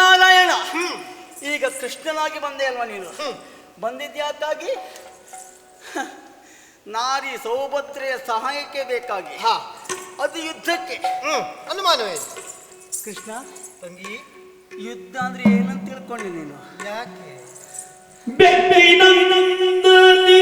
ನಾರಾಯಣ. ಈಗ ಕೃಷ್ಣನಾಗಿ ಬಂದೆ ಅಲ್ವಾ ನೀನು? ಬಂದಿದ್ಯಾತಾಗಿ? ನಾರಿ ಸೌಭದ್ರೆಯ ಸಹಾಯಕ್ಕೆ ಬೇಕಾಗಿ. ಅದು ಯುದ್ಧಕ್ಕೆ. ಅನುಮಾನವೇ ಕೃಷ್ಣ ತಂಗಿ. ಯುದ್ಧ ಅಂದ್ರೆ ಏನಂತ ತಿಳ್ಕೊಂಡೆ ನೀನು? ಯಾಕೆ? ಬೆಪ್ಪಿನಂದನಿ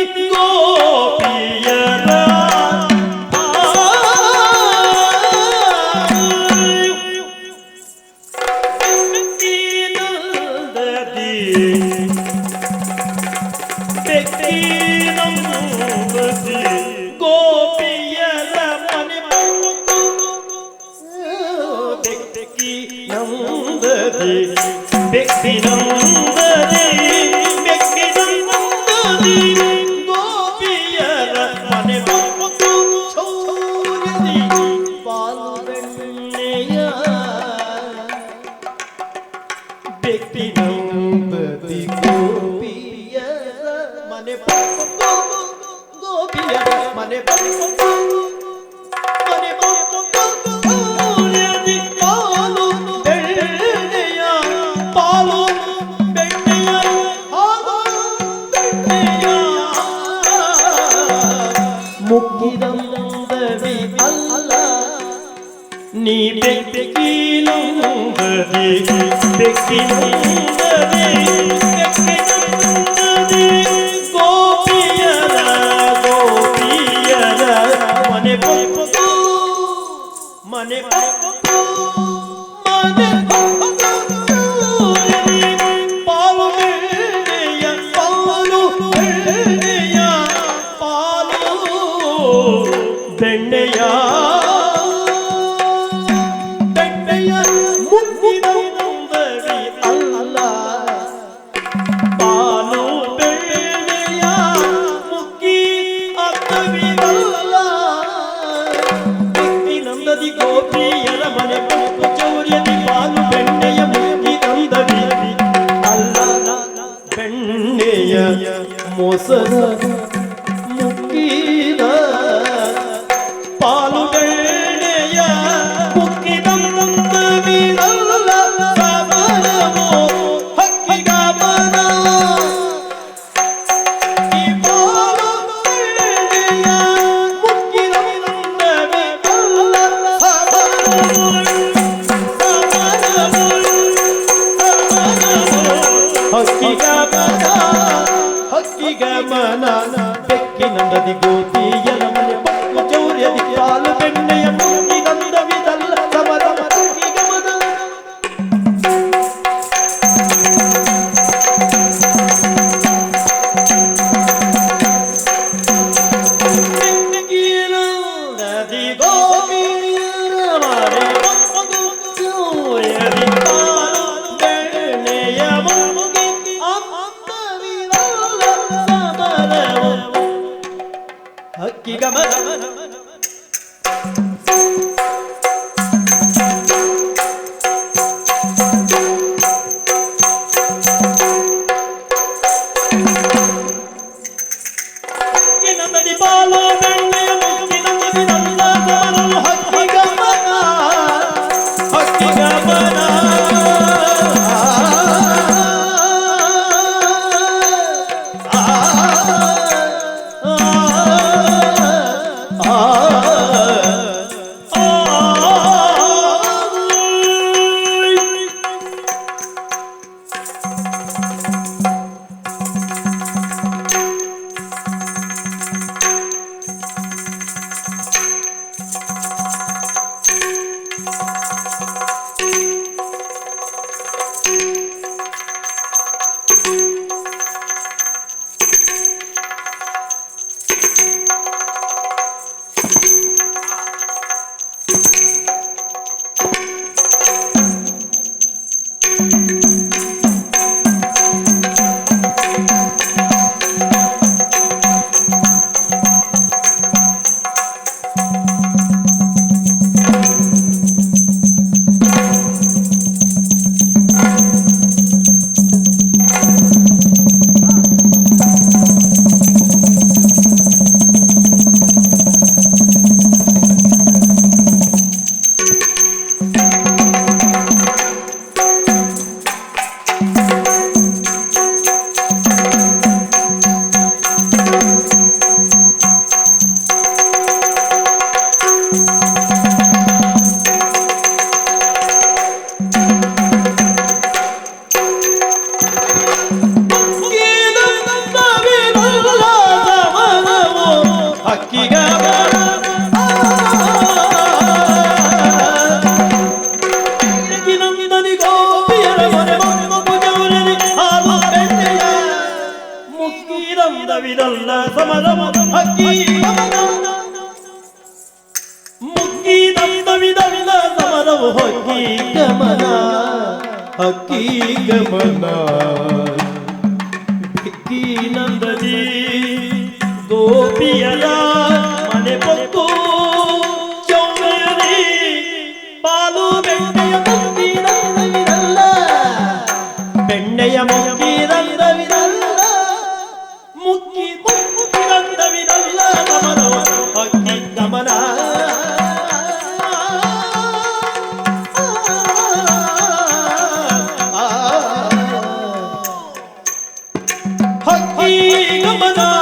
ಜಪದ ಹಕ್ಕಿಗ ಮನ ಬೆಕ್ಕಿನಂದದಿ ಗೋತಿಯ ಮನೆ ಪಕ್ಕು ಚೌರ್ಯದಿ ಕಾಲು ಬೆಣ್ಣೆಯ ಕಂಬದಿ ಪಾಲು ಕಣ್ಣ honey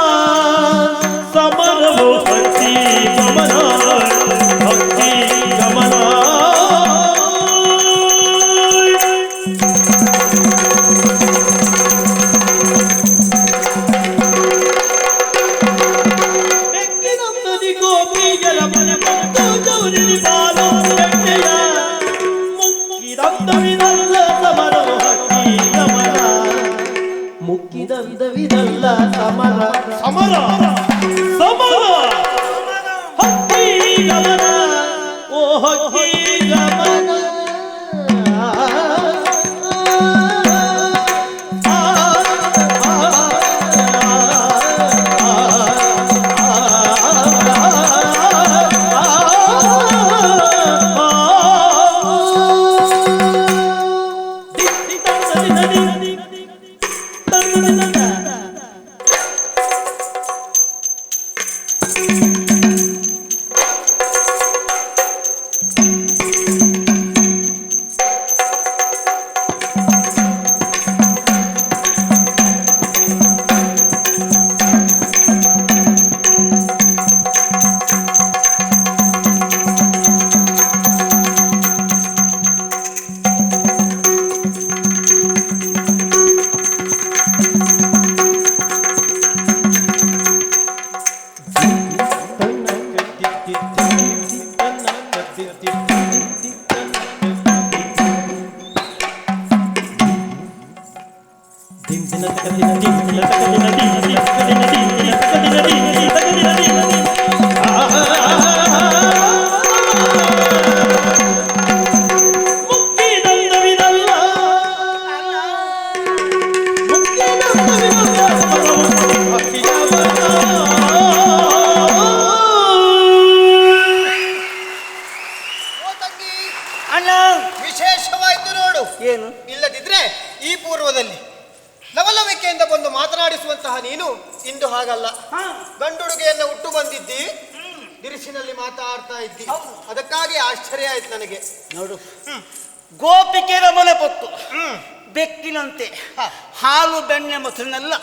ಹೆಸರಿನಲ್ಲ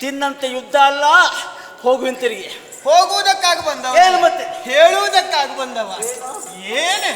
ತಿನ್ನಂತ ಯುದ್ಧ ಅಲ್ಲ. ಹೋಗುವಿನ ತಿರುಗಿ. ಹೋಗುವುದಕ್ಕಾಗಿ ಬಂದವ. ಏನು ಮತ್ತೆ. ಹೇಳುವುದಕ್ಕಾಗಿ ಬಂದವ. ಏನು.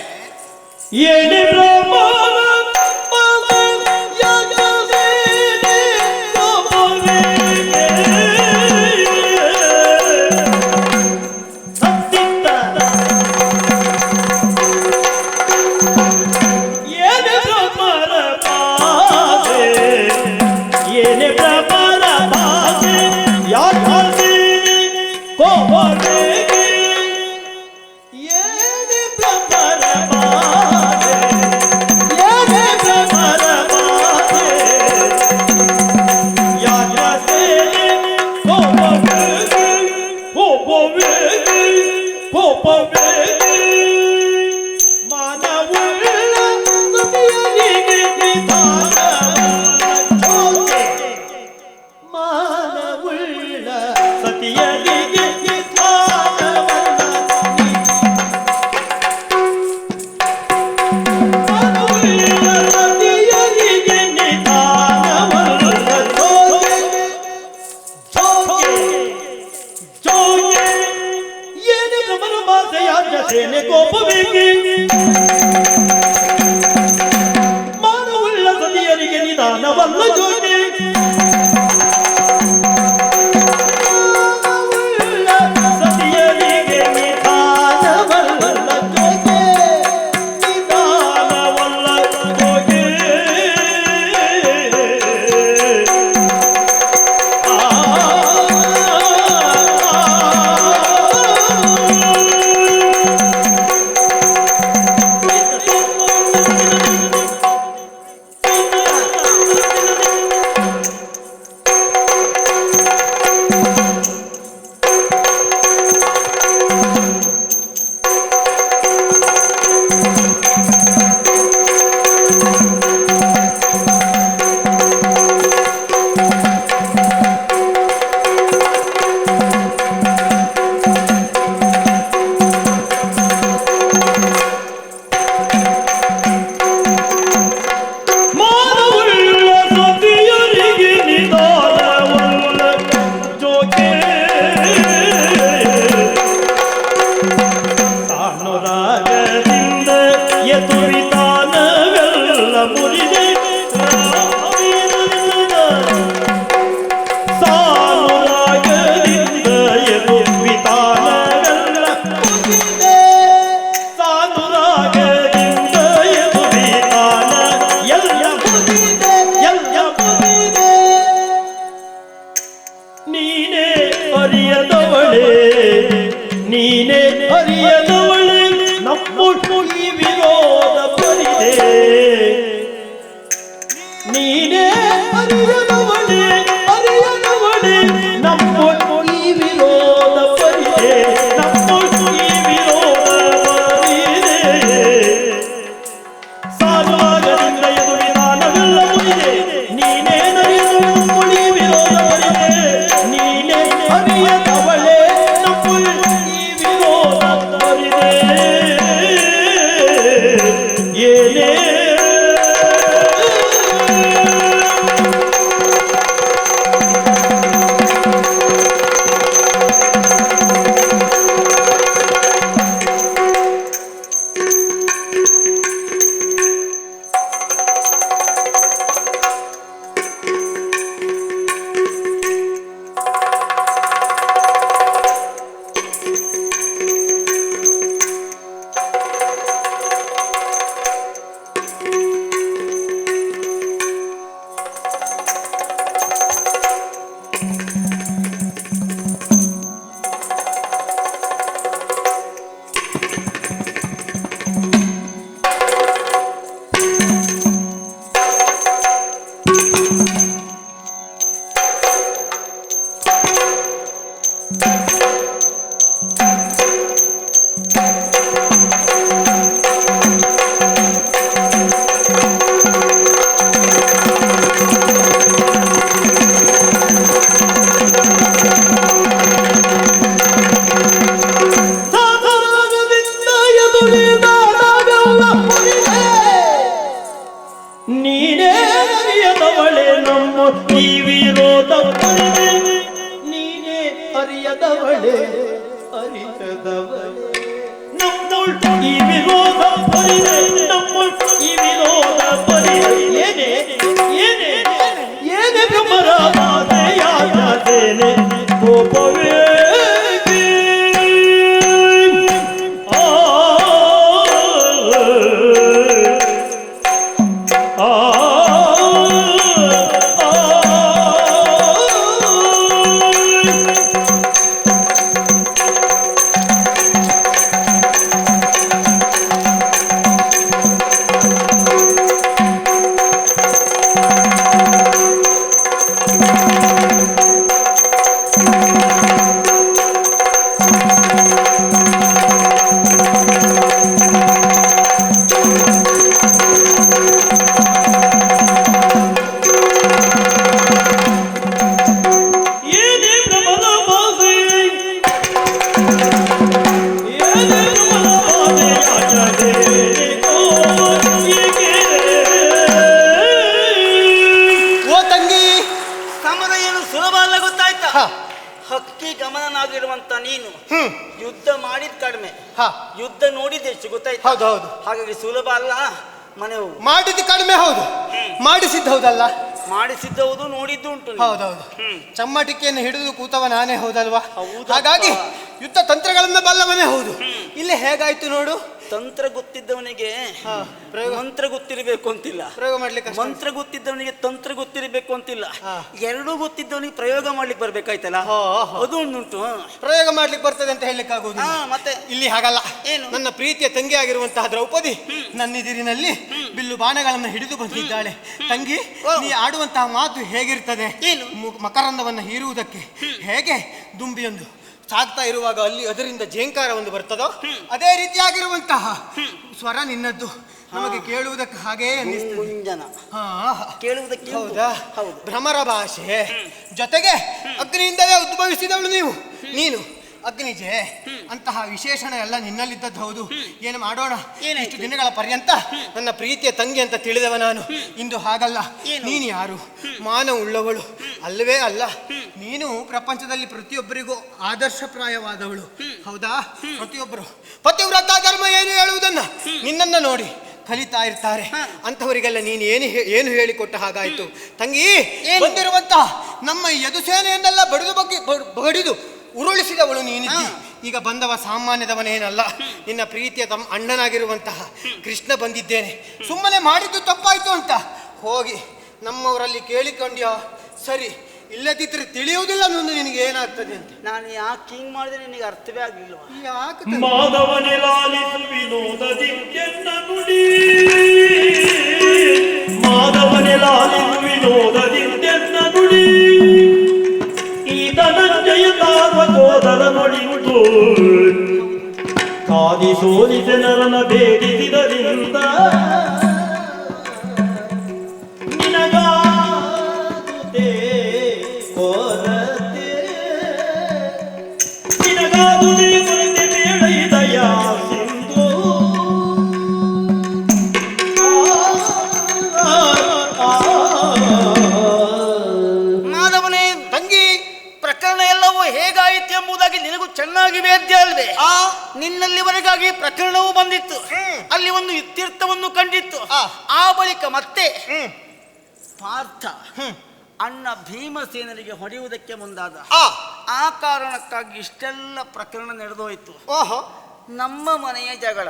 ಚಮ್ಮಟಿಕೆಯನ್ನು ಹಿಡಿದು ಕೂತವ ನಾನೇ ಹೌದಲ್ವಾ. ಹಾಗಾಗಿ ಯುದ್ಧ ತಂತ್ರಗಳನ್ನ ಬಲ್ಲವನೇ ಹೌದು. ಇಲ್ಲಿ ಹೇಗಾಯ್ತು ನೋಡು? ತಂತ್ರ ಗೊತ್ತಿದ್ದವನಿಗೆ ಮಂತ್ರ ಗೊತ್ತಿರಬೇಕು ಅಂತಿಲ್ಲ. ಪ್ರಯೋಗ ಮಾಡ್ಲಿಕ್ಕೆ. ಮಂತ್ರ ಗೊತ್ತಿದ್ದವನಿಗೆ ತಂತ್ರ ಗೊತ್ತಿರಬೇಕು ಅಂತಿಲ್ಲ. ಎರಡೂ ಗೊತ್ತಿದ್ದವನಿಗೆ ಪ್ರಯೋಗ ಮಾಡ್ಲಿಕ್ಕೆ ಬರ್ಬೇಕಾಯ್ತಲ್ಲ. ಅದು ಒಂದುಂಟು ಪ್ರಯೋಗ ಮಾಡ್ಲಿಕ್ಕೆ ಬರ್ತದೆ ಅಂತ ಹೇಳಲಿಕ್ಕೆ ಆಗುದು ಹಾ ಮತ್ತೆ? ಇಲ್ಲಿ ಹಾಗಲ್ಲ. ಏನು? ನನ್ನ ಪ್ರೀತಿಯ ತಂಗಿ ಆಗಿರುವಂತಹ ದ್ರೌಪದಿ ನನ್ನೆದಿರಿನಲ್ಲಿ ಬಿಲ್ಲು ಬಾಣಗಳನ್ನು ಹಿಡಿದು ಬಂದಿದ್ದಾಳೆ. ತಂಗಿ. ನೀ ಆಡುವಂತಹ ಮಾತು ಹೇಗಿರ್ತದೆ? ಏನು? ಮಕರಂದವನ್ನು ಹೀರುವುದಕ್ಕೆ ಹೇಗೆ ದುಂಬಿಯೊಂದು? ಸಾಗ್ತಾ ಇರುವಾಗ ಅಲ್ಲಿ ಅದರಿಂದ ಜೇಂಕಾರ ಒಂದು ಬರ್ತದೋ? ಅದೇ ರೀತಿಯಾಗಿರುವಂತಹ ಸ್ವರ ನಿನ್ನದ್ದು. ನಮಗೆ ಕೇಳುವುದಕ್ಕೆ ಹಾಗೇ ಅನ್ನಿಸ್ತದೆ. ಜನ ಹಾ. ಕೇಳುವುದಕ್ಕೆ. ಹೌದಾ? ಹೌದು. ಭ್ರಮರ ಭಾಷೆ. ಜೊತೆಗೆ ಅಗ್ನಿಯಿಂದಲೇ ಉದ್ಭವಿಸಿದವಳು ನೀವು. ನೀನು. ಅಗ್ನಿಜೆ. ಅಂತಹ ವಿಶೇಷಣ ಎಲ್ಲ ನಿನ್ನಲ್ಲಿದ್ದದ್ದು ಹೌದು. ಏನು ಮಾಡೋಣ? ಏನಾಯ್ತು? ಇಷ್ಟು ದಿನಗಳ ಪರ್ಯಂತ ನನ್ನ ಪ್ರೀತಿಯ ತಂಗಿ ಅಂತ ತಿಳಿದವ ನಾನು. ಇಂದು ಹಾಗಲ್ಲ? ನೀನು ಯಾರು? ಮಾನ ಉಳ್ಳವಳು ಅಲ್ಲವೇ ಅಲ್ಲ. ನೀನು ಪ್ರಪಂಚದಲ್ಲಿ ಪ್ರತಿಯೊಬ್ಬರಿಗೂ ಆದರ್ಶಪ್ರಾಯವಾದವಳು. ಹೌದಾ? ಪ್ರತಿಯೊಬ್ಬರು. ಪತಿವ್ರತ ಧರ್ಮ ಏನು ಹೇಳುವುದನ್ನ? ನಿನ್ನನ್ನು ನೋಡಿ ಕಲಿತಾ ಇರ್ತಾರೆ. ಅಂತವರಿಗೆಲ್ಲ ನೀನು ಏನು ಏನು ಹೇಳಿಕೊಟ್ಟ ಹಾಗಾಯ್ತು? ತಂಗಿ ಬಂದಿರುವಂತ ಬಂದಿರುವಂತಹ ನಮ್ಮ ಯದುಸೇನೆಯನ್ನೆಲ್ಲ ಬಡಿದು ಬಗ್ಗೆ ಬಡಿದು ಉರುಳಿಸಿದವಳು ನೀನು. ಈಗ ಬಂದವ ಸಾಮಾನ್ಯದವನೇನಲ್ಲ. ನಿನ್ನ ಪ್ರೀತಿಯ ತಮ್ಮ ಅಣ್ಣನಾಗಿರುವಂತಹ ಕೃಷ್ಣ ಬಂದಿದ್ದೇನೆ. ಸುಮ್ಮನೆ ಮಾಡಿದ್ದು ತಪ್ಪಾಯ್ತು ಅಂತ. ಹೋಗಿ ನಮ್ಮವರಲ್ಲಿ ಕೇಳಿಕೊಂಡ್ಯೋ? ಸರಿ ಇಲ್ಲದಿದ್ರೆ ತಿಳಿಯುವುದಿಲ್ಲ ನೋಡಿ ನಿನಗೆ ಏನಾಗ್ತದೆ ಅಂತ. ನಾನು ಯಾಕೆ ಹಿಂಗ್ ಮಾಡಿದೆ ನಿನಗೆ ಅರ್ಥವೇ ಆಗಲಿಲ್ಲ ಯಾಕೆ? ಮಾಧವನೆ ಲಾಲಿಸು ವಿನೋದದಿ ಎನ್ನ ನುಡಿ ಮಾಧವನೆ ಲಾಲಿಸು ವಿನೋದದಿ ಎನ್ನ ನುಡಿ ಈ ಧನಂಜಯ ತಾರ್ವಕೋದರ ನುಡಿಯುವುದು ಕಾದಿ ಸೋಲಿಸಿ ನರನ ಭೇದಿಸಿದರಿಂದ ಚೆನ್ನಾಗಿ ವೇದ್ಯ ಅಲ್ವೇ ಆ? ನಿನ್ನಲ್ಲಿವರೆಗಾಗಿ ಪ್ರಕರಣವೂ ಬಂದಿತ್ತು. ಅಲ್ಲಿ ಒಂದು ಇತ್ಯರ್ಥವನ್ನು ಕಂಡಿತ್ತು. ಆ. ಆ ಬಳಿಕ ಮತ್ತೆ ಪಾರ್ಥ. ಹ್ಮ್. ಅಣ್ಣ ಭೀಮಸೇನರಿಗೆ ಹೊಡೆಯುವುದಕ್ಕೆ ಮುಂದಾದ. ಆ. ಆ ಕಾರಣಕ್ಕಾಗಿ ಇಷ್ಟೆಲ್ಲ ಪ್ರಕರಣ ನಡೆದೋಯ್ತು. ಓಹೋ. ನಮ್ಮ ಮನೆಯ ಜಗಳ.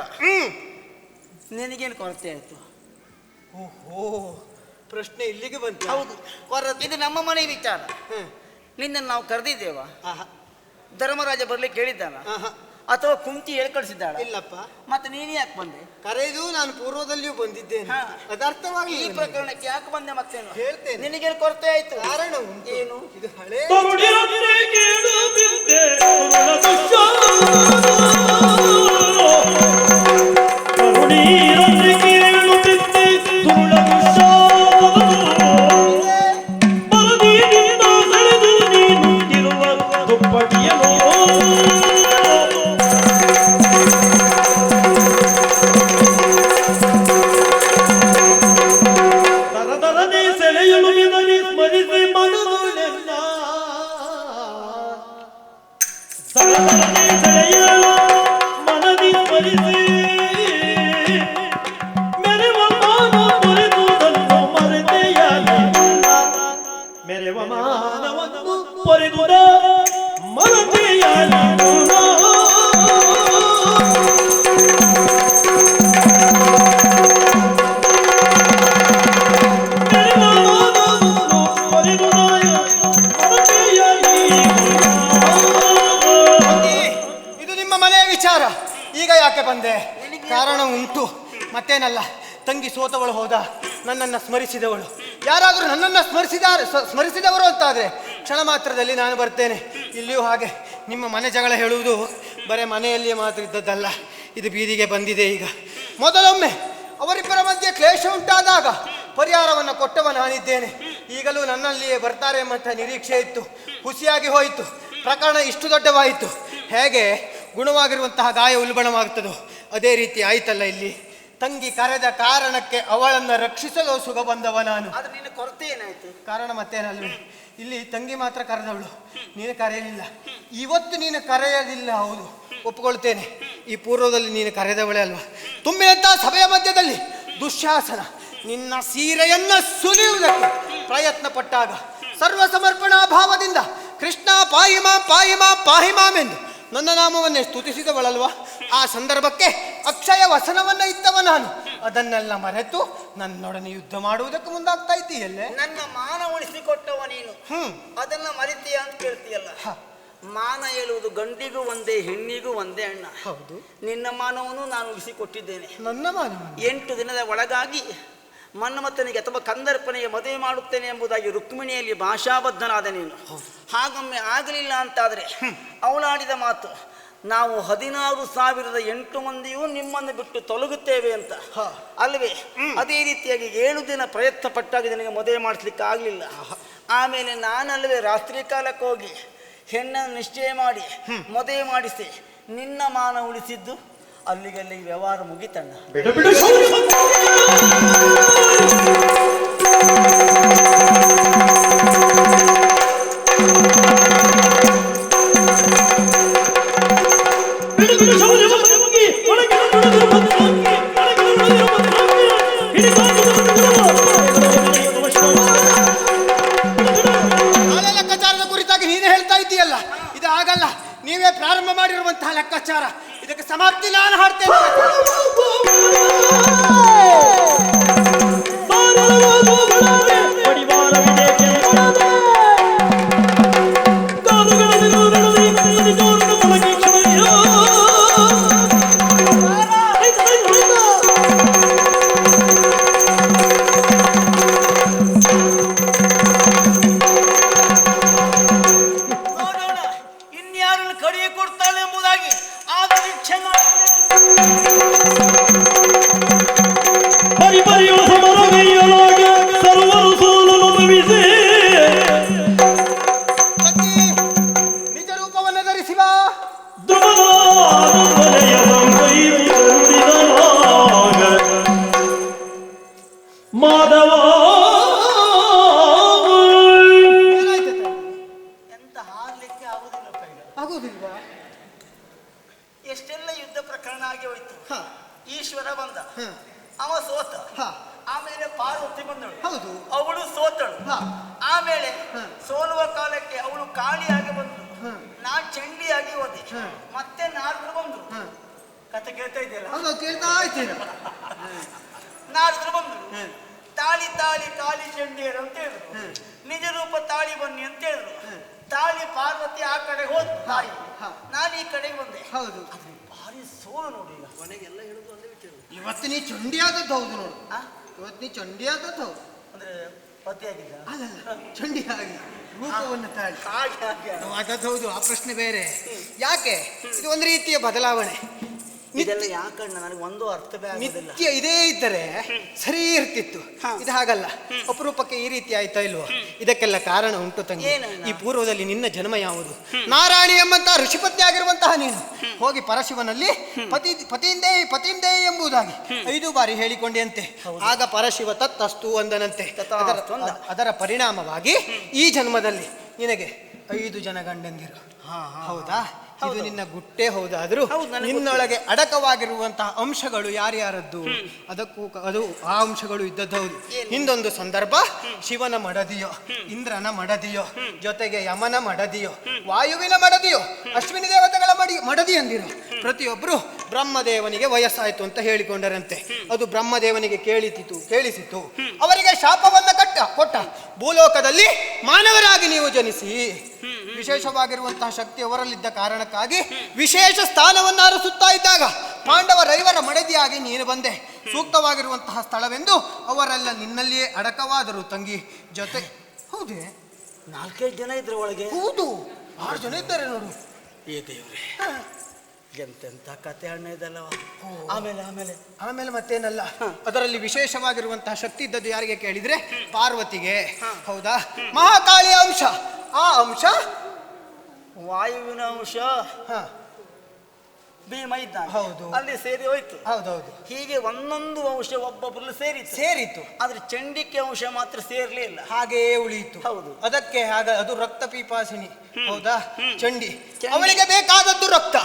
ನಿನಗೇನು ಕೊರತೆ ಆಯ್ತು? ಓಹೋ ಪ್ರಶ್ನೆ ಇಲ್ಲಿಗೆ ಬಂತು. ಹೌದು ಇದು ನಮ್ಮ ಮನೆ ವಿಚಾರ. ನಿನ್ನನ್ನು ನಾವು ಕರೆದಿದ್ದೇವಾ? ಧರ್ಮರಾಜ ಬರ್ಲಿಕ್ಕೆ ಹೇಳಿದ್ದಾನ ಅಥವಾ ಕುಂತಿ ಹೇಳಿ ಕಳಿಸಿದ್ದಾಳ? ಇಲ್ಲಪ್ಪ. ಮತ್ತೆ ನೀನು ಯಾಕೆ ಬಂದೆ? ಕರೆದು ನಾನು ಪೂರ್ವದಲ್ಲಿಯೂ ಬಂದಿದ್ದೇನೆ. ಅದರ್ಥವಾಗಿ ಅದು ಈ ಪ್ರಕರಣಕ್ಕೆ ಯಾಕೆ ಬಂದೆ ಮತ್ತೆ ಹೇಳ್ತೇನೆ. ನಿನಗೆ ಕೊರತೆ ಆಯ್ತು. ಕಾರಣ ಏನು? ಇದು ಹಳೆ You. ಸ್ಮರಿಸಿದವರು ಕ್ಷಣ ಮಾತ್ರದಲ್ಲಿ ನಾನು ಬರ್ತೇನೆ. ಇಲ್ಲಿಯೂ ಹಾಗೆ ನಿಮ್ಮ ಮನೆ ಜಗಳ ಹೇಳುವುದು ಬರೇ ಮನೆಯಲ್ಲಿಯೇ ಮಾತ್ರ ಇದ್ದದ್ದಲ್ಲ. ಇದು ಬೀದಿಗೆ ಬಂದಿದೆ ಈಗ. ಮೊದಲೊಮ್ಮೆ ಅವರಿಬ್ಬರ ಮಧ್ಯೆ ಕ್ಲೇಶ ಉಂಟಾದಾಗ ಪರಿಹಾರವನ್ನು ಕೊಟ್ಟವ ನಾನಿದ್ದೇನೆ. ಈಗಲೂ ನನ್ನಲ್ಲಿಯೇ ಬರ್ತಾರೆ ಎಂಬಂಥ ನಿರೀಕ್ಷೆ ಇತ್ತು. ಖುಷಿಯಾಗಿ ಹೋಯಿತು. ಪ್ರಕರಣ ಇಷ್ಟು ದೊಡ್ಡವಾಯಿತು. ಹೇಗೆ? ಗುಣವಾಗಿರುವಂತಹ ಗಾಯ ಉಲ್ಬಣವಾಗುತ್ತದೋ? ಅದೇ ರೀತಿ ಆಯ್ತಲ್ಲ ಇಲ್ಲಿ. ತಂಗಿ ಕರೆದ ಕಾರಣಕ್ಕೆ ಅವಳನ್ನು ರಕ್ಷಿಸಲು ಸುಖ ಬಂದವ ನಾನು. ಆದ್ರೆ ನಿನ್ನ ಕೊರತೆ ಏನಾಯ್ತು? ಕಾರಣ ಮತ್ತೇನಲ್ವೇ? ಇಲ್ಲಿ ತಂಗಿ ಮಾತ್ರ ಕರೆದವಳು. ನೀನು ಕರೆಯಲಿಲ್ಲ. ಇವತ್ತು ನೀನು ಕರೆಯಲಿಲ್ಲ, ಹೌದು. ಒಪ್ಪಿಕೊಳ್ತೇನೆ ಈ ಪೂರ್ವದಲ್ಲಿ ನೀನು ಕರೆದವಳೆ ಅಲ್ವಾ? ತುಂಬಿದಂತಹ ಸಭೆಯ ಮಧ್ಯದಲ್ಲಿ ದುಶ್ಯಾಸನ, ನಿನ್ನ ಸೀರೆಯನ್ನ ಸುಲಿಯುವುದಕ್ಕೆ ಪ್ರಯತ್ನ ಪಟ್ಟಾಗ ಸರ್ವ ಸಮರ್ಪಣಾ ಭಾವದಿಂದ ಕೃಷ್ಣ ಪಾಯಿಮಾ ಪಾಯಿಮಾ ಪಾಹಿಮಾಮೆಂದು ನನ್ನ ನಾಮವನ್ನೇ ಸ್ತುತಿಸಿದವಳಲ್ವಾ? ಆ ಸಂದರ್ಭಕ್ಕೆ ಅಕ್ಷಯ ವಸನವನ್ನ ಇದ್ದವ ನಾನು. ಅದನ್ನೆಲ್ಲ ಮರೆತು ನನ್ನೊಡನೆ ಯುದ್ಧ ಮಾಡುವುದಕ್ಕೆ ಮುಂದಾಗ್ತಾ ಇದ್ದೀಯಲ್ಲೇ? ನನ್ನ ಮಾನ ಉಳಿಸಿಕೊಟ್ಟವ ನೀನು. ಹ್ಮ್. ಅದನ್ನ ಮರಿತೀಯ ಅಂತ ಕೇಳ್ತೀಯಲ್ಲ? ಮಾನ ಹೇಳುವುದು ಗಂಡಿಗೂ ಒಂದೇ ಹೆಣ್ಣಿಗೂ ಒಂದೇ ಅಣ್ಣ. ಹೌದು. ನಿನ್ನ ಮಾನವನ್ನು ನಾನು ಉಳಿಸಿಕೊಟ್ಟಿದ್ದೇನೆ. ನನ್ನ ಮಾನವ ಎಂಟು ದಿನದ ಒಳಗಾಗಿ ಮನ್ಮಥನಿಗೆ ಅಥವಾ ಕಂದರ್ಪನೆಗೆ ಮದುವೆ ಮಾಡುತ್ತೇನೆ ಎಂಬುದಾಗಿ ರುಕ್ಮಿಣಿಯಲ್ಲಿ ಭಾಷಾಬದ್ಧನಾದ ನೀನು. ಹಾಗೊಮ್ಮೆ ಆಗಲಿಲ್ಲ ಅಂತಾದರೆ ಅವಳಾಡಿದ ಮಾತು ನಾವು ಹದಿನಾರು ಸಾವಿರದ ಎಂಟು ಮಂದಿಯೂ ನಿಮ್ಮನ್ನು ಬಿಟ್ಟು ತೊಲಗುತ್ತೇವೆ ಅಂತ. ಹ. ಅಲ್ವೇ ಅದೇ ರೀತಿಯಾಗಿ ಏಳು ದಿನ ಪ್ರಯತ್ನ ಪಟ್ಟಾಗಿ ನನಗೆ ಮದುವೆ ಮಾಡಿಸ್ಲಿಕ್ಕೆ ಆಗಲಿಲ್ಲ. ಆಮೇಲೆ ನಾನಲ್ವೇ ರಾತ್ರಿ ಕಾಲಕ್ಕೆ ಹೋಗಿ ಹೆಣ್ಣನ್ನು ನಿಶ್ಚಯ ಮಾಡಿ ಮದುವೆ ಮಾಡಿಸಿ ನಿನ್ನ ಮಾನ ಉಳಿಸಿದ್ದು ಅಲ್ಲಿಗೆಲ್ಲಿ ವ್ಯವಹಾರ ಮುಗಿತಣ್ಣ. ಪ್ರಾರಂಭ ಮಾಡಿರುವಂತಹ ಲೆಕ್ಕಾಚಾರ. ಇದಕ್ಕೆ ಸಮಾಪ್ತಿ ನಾನು ಹಾಡ್ತೇನೆ. ಇವತ್ತು ನೀ ಚಂಡಿಯಾದದ್ದು ಹೌದು ಅಂದ್ರೆ ಅಲ್ಲ ಅಲ್ಲಲ್ಲ ಚಂಡಿಯಾಗಿ ರೂಪವನ್ನು ತಾಳಿ. ಅದದ್ದು ಹೌದು ಆ ಪ್ರಶ್ನೆ ಬೇರೆ. ಯಾಕೆ? ಇದು ಒಂದು ರೀತಿಯ ಬದಲಾವಣೆ. ಇದೆಲ್ಲ ಯಾಕಣ್ಣ? ನನಗೆ ಒಂದು ಅರ್ಥವೇ ಆಗೋದಿಲ್ಲ. ನಿತ್ಯ ಇದೇ ಇದ್ದರೆ ಸರಿ ಇರ್ತಿತ್ತು. ಇದು ಹಾಗಲ್ಲ. ಅಪರೂಪಕ್ಕೆ ಈ ರೀತಿ ಆಯ್ತಾ ಇಲ್ವೋ? ಇದಕ್ಕೆಲ್ಲ ಕಾರಣ ಉಂಟು ತಂಗಿ. ಏನಣ್ಣ? ಈ ಪೂರ್ವದಲ್ಲಿ ನಿನ್ನ ಜನ್ಮ ಯಾವುದು? ನಾರಾಯಣಿ ಎಂಬಂತಹ ಋಷಿಪತ್ನಿ ಆಗಿರುವಂತಹ ನೀನು. ಹೋಗಿ ಪರಶಿವನಲ್ಲಿ ಪತಿ ಪತಿಯಿಂದೇ ಪತಿಯಿಂದೇ ಎಂಬುದಾಗಿ ಐದು ಬಾರಿ ಹೇಳಿಕೊಂಡೆಯಂತೆ. ಆಗ ಪರಶಿವ ತತ್ತಸ್ತು ಅಂದನಂತೆ. ತಥಾಸ್ತು ಅದರ- ಅಂದ. ಅದರ ಪರಿಣಾಮವಾಗಿ ಈ ಜನ್ಮದಲ್ಲಿ ನಿನಗೆ ಐದು ಜನ ಗಂಡಂದಿರು. ಹೌದಾ? ಇದು. ನಿನ್ನ ಗುಟ್ಟೆ ಹೌದಾದ್ರೂ ನಿನ್ನೊಳಗೆ ಅಡಕವಾಗಿರುವಂತಹ ಅಂಶಗಳು ಯಾರ್ಯಾರದ್ದು? ಅದಕ್ಕೂ ಅದು ಆ ಅಂಶಗಳು ಇದ್ದದ್ದು ಹೌದು? ಹಿಂದೊಂದು ಸಂದರ್ಭ ಶಿವನ ಮಡದಿಯೋ ಇಂದ್ರನ ಮಡದಿಯೋ ಜೊತೆಗೆ ಯಮನ ಮಡದಿಯೋ ವಾಯುವಿನ ಮಡದಿಯೋ ಅಶ್ವಿನಿ ದೇವತೆಗಳ ಮಡಿ ಮಡದಿ ಅಂದಿರು. ಪ್ರತಿಯೊಬ್ಬರು ಬ್ರಹ್ಮದೇವನಿಗೆ ವಯಸ್ಸಾಯ್ತು ಅಂತ ಹೇಳಿಕೊಂಡರಂತೆ. ಅದು ಬ್ರಹ್ಮದೇವನಿಗೆ ಕೇಳಿತಿತು ಕೇಳಿಸಿತು. ಅವರಿಗೆ ಶಾಪವನ್ನ ಕಟ್ಟ ಕೊಟ್ಟ. ಭೂಲೋಕದಲ್ಲಿ ಮಾನವರಾಗಿ ನೀವು ಜನಿಸಿ. ವಿಶೇಷವಾಗಿರುವಂತಹ ಶಕ್ತಿ ಅವರಲ್ಲಿದ್ದ ಕಾರಣಕ್ಕಾಗಿ ವಿಶೇಷ ಸ್ಥಾನವನ್ನು ಅರಸುತ್ತಾ ಇದ್ದಾಗ ಪಾಂಡವರೈವರ ಮಡದಿಯಾಗಿ ನೀನು ಬಂದೆ. ಸೂಕ್ತವಾಗಿರುವಂತಹ ಸ್ಥಳವೆಂದು ಅವರೆಲ್ಲ ನಿನ್ನಲ್ಲಿಯೇ ಅಡಕವಾದರು ತಂಗಿ. ಜೊತೆ ಹೌದೇ? ನಾಲ್ಕೈದು ಜನ ಇದ್ರ ಒಳಗೆ. ಹೌದು. ಆರು ಜನ ಇದ್ದಾರೆ ನೋಡು. ಏ ದೇವ್ರೆ. ಎಂತೆಂತ ಕತೆ ಅಣ್ಣ ಇದಲ್ಲವ? ಆಮೇಲೆ ಆಮೇಲೆ. ಆಮೇಲೆ ಮತ್ತೇನಲ್ಲ ಅದರಲ್ಲಿ ವಿಶೇಷವಾಗಿರುವಂತಹ ಶಕ್ತಿ ಇದ್ದದ್ದು ಯಾರಿಗೆ ಕೇಳಿದ್ರೆ ಪಾರ್ವತಿಗೆ. ಹೌದಾ? ಮಹಾಕಾಳಿಯ ಅಂಶ. ಆ ಅಂಶ? ವಾಯುವಿನ ಅಂಶ. ಹ. ಭೀಮ ಇದ್ದಾನೆ. ಹೌದು. ಅಲ್ಲಿ ಸೇರಿ ಹೋಯ್ತು. ಹೌದೌದು. ಹೀಗೆ ಒಂದೊಂದು ಅಂಶ ಒಬ್ಬೊಬ್ಬರಲ್ಲಿ ಸೇರಿತ್ತು. ಸೇರಿತು ಆದ್ರೆ ಚಂಡಿಕೆ ಅಂಶ ಮಾತ್ರ ಸೇರ್ಲೇ ಇಲ್ಲ. ಹಾಗೆಯೇ ಉಳಿಯಿತು. ಹೌದು. ಅದಕ್ಕೆ ಹಾಗ ಅದು ರಕ್ತ ಪೀಪಾಸಿನಿ ಹೌದಾ? ಚಂಡಿ. ಅವಳಿಗೆ ಬೇಕಾದದ್ದು ರಕ್ತ.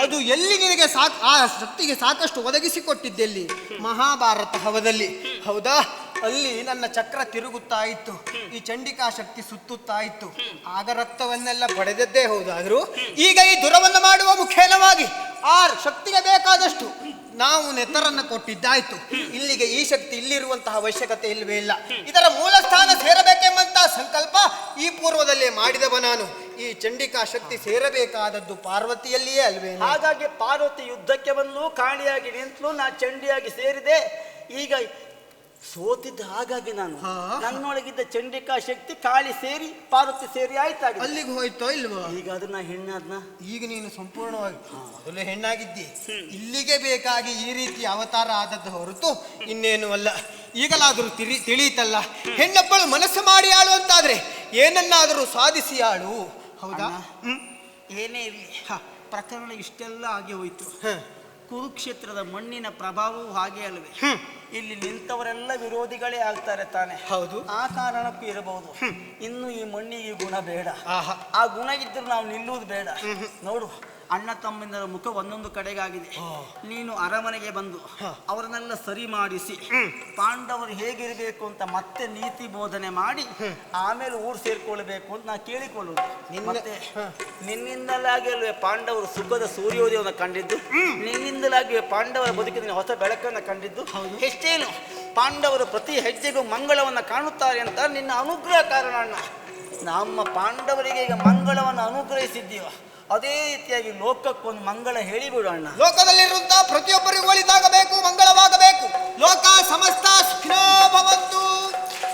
ಅದು ಎಲ್ಲಿ ನಿನಗೆ ಸಾಕ್ ಆ ಶಕ್ತಿಗೆ ಸಾಕಷ್ಟು ಒದಗಿಸಿಕೊಟ್ಟಿದ್ದೆಲ್ಲಿ ಮಹಾಭಾರತ ಹವದಲ್ಲಿ. ಹೌದಾ? ಅಲ್ಲಿ ನನ್ನ ಚಕ್ರ ತಿರುಗುತ್ತಾ ಇತ್ತು. ಈ ಚಂಡಿಕಾ ಶಕ್ತಿ ಸುತ್ತುತ್ತಾ ಇತ್ತು. ಆಗ ರಕ್ತವನ್ನೆಲ್ಲ ಪಡೆದದ್ದೇ ಹೌದಾದ್ರೂ ಈಗ ಈ ದುರವನ್ನು ಮಾಡುವ ಮುಖೇನವಾಗಿ ಆ ಶಕ್ತಿಗೆ ಬೇಕಾದಷ್ಟು ನಾವು ನೆತ್ತರನ್ನು ಕೊಟ್ಟಿದ್ದಾಯ್ತು. ಇಲ್ಲಿಗೆ ಈ ಶಕ್ತಿ ಇಲ್ಲಿರುವಂತಹ ಅವಶ್ಯಕತೆ ಇಲ್ಲವೇ ಇಲ್ಲ. ಇದರ ಮೂಲ ಸ್ಥಾನ ಸೇರಬೇಕೆಂಬಂತಹ ಸಂಕಲ್ಪ ಈ ಪೂರ್ವದಲ್ಲೇ ಮಾಡಿದವ ನಾನು. ಈ ಚಂಡಿಕಾ ಶಕ್ತಿ ಸೇರಬೇಕಾದದ್ದು ಪಾರ್ವತಿಯಲ್ಲಿಯೇ ಅಲ್ವೇ ಹಾಗಾಗಿ ಪಾರ್ವತಿ ಯುದ್ಧಕ್ಕೆ ಬಂದು ಕಾಳಿಯಾಗಿ ನಿಂತಲು ನಾ ಚಂಡಿಯಾಗಿ ಸೇರಿದೆ. ಈಗ ಸೋತಿದ್ದ ಹಾಗಾಗಿ ನಾನು ಹಾ. ನನ್ನೊಳಗಿದ್ದ ಚಂಡಿಕಾ ಶಕ್ತಿ ಕಾಳಿ ಸೇರಿ ಪಾರ್ವತಿ ಸೇರಿ ಆಯ್ತಾಗಿ ಅಲ್ಲಿಗೆ ಹೋಯ್ತೋ ಇಲ್ವೋ? ಈಗ ಅದನ್ನ ಹೆಣ್ಣಾದ್ನ? ಈಗ ನೀನು ಸಂಪೂರ್ಣವಾಗಿ ಮೊದಲು ಹೆಣ್ಣಾಗಿದ್ದಿ. ಇಲ್ಲಿಗೆ ಬೇಕಾಗಿ ಈ ರೀತಿ ಅವತಾರ ಆದದ್ದು ಹೊರತು ಇನ್ನೇನು ಅಲ್ಲ. ಈಗಲಾದರೂ ತಿಳಿ ತಿಳಿಯಿತಲ್ಲ. ಹೆಣ್ಣೊಬ್ಬಳು ಮನಸ್ಸು ಮಾಡಿ ಆಳು ಅಂತಾದ್ರೆ ಏನನ್ನಾದರೂ ಸಾಧಿಸಿ ಆಳು. ಹೌದಾ? ಹ್ಮ್. ಏನೇ ಇರಲಿ. ಪ್ರಕರಣ ಇಷ್ಟೆಲ್ಲ ಆಗಿ ಹೋಯಿತು. ಕುರುಕ್ಷೇತ್ರದ ಮಣ್ಣಿನ ಪ್ರಭಾವವೂ ಹಾಗೆ ಅಲ್ವೇ ಇಲ್ಲಿ ನಿಂತವರೆಲ್ಲ ವಿರೋಧಿಗಳೇ ಆಗ್ತಾರೆ ತಾನೆ. ಹೌದು. ಆ ಕಾರಣಕ್ಕೂ ಇರಬಹುದು. ಇನ್ನು ಈ ಮಣ್ಣಿಗೆ ಗುಣ ಬೇಡ. ಆ ಗುಣ ಇದ್ರೂ ನಾವು ನಿಲ್ಲುವುದು ಬೇಡ. ನೋಡು. ಅಣ್ಣ ತಮ್ಮಂದರ ಮುಖ ಒಂದೊಂದು ಕಡೆಗಾಗಿದೆ. ನೀನು ಅರಮನೆಗೆ ಬಂದು ಅವರನ್ನೆಲ್ಲ ಸರಿ ಮಾಡಿಸಿ. ಪಾಂಡವರು ಹೇಗಿರಬೇಕು ಅಂತ ಮತ್ತೆ ನೀತಿ ಬೋಧನೆ ಮಾಡಿ ಆಮೇಲೆ ಊರು ಸೇರ್ಕೊಳ್ಬೇಕು ಅಂತ ನಾ ಕೇಳಿಕೊಳ್ಳುವುದು ನಿನ್ನ- ಮತ್ತೆ ನಿನ್ನಿಂದಲಾಗಿ ಅಲ್ವೇ ಪಾಂಡವರು ಸುಖದ ಸೂರ್ಯೋದಯವನ್ನು ಕಂಡಿದ್ದು? ನಿನ್ನಿಂದಲಾಗಿ ಪಾಂಡವರ ಬದುಕಿನ ಹೊಸ ಬೆಳಕನ್ನು ಕಂಡಿದ್ದು? ಎಷ್ಟೇನು? ಪಾಂಡವರು ಪ್ರತಿ ಹೆಜ್ಜೆಗೂ ಮಂಗಳವನ್ನು ಕಾಣುತ್ತಾರೆ ಅಂತ ನಿನ್ನ ಅನುಗ್ರಹ ಕಾರಣ ಅಣ್ಣ. ನಮ್ಮ ಪಾಂಡವರಿಗೆ ಈಗ ಮಂಗಳವನ್ನು ಅನುಗ್ರಹಿಸಿದ್ದೀವ. ಅದೇ ರೀತಿಯಾಗಿ ಲೋಕಕ್ಕೊಂದು ಮಂಗಳ ಹೇಳಿಬಿಡು ಅಣ್ಣ. ಲೋಕದಲ್ಲಿರುವಂತಹ ಪ್ರತಿಯೊಬ್ಬರಿಗೂ ಒಳಿತಾಗಬೇಕು ಮಂಗಳವಾಗಬೇಕು. ಲೋಕ ಸಮಸ್ತ ಸುಖಿನೋ ಭವಂತು.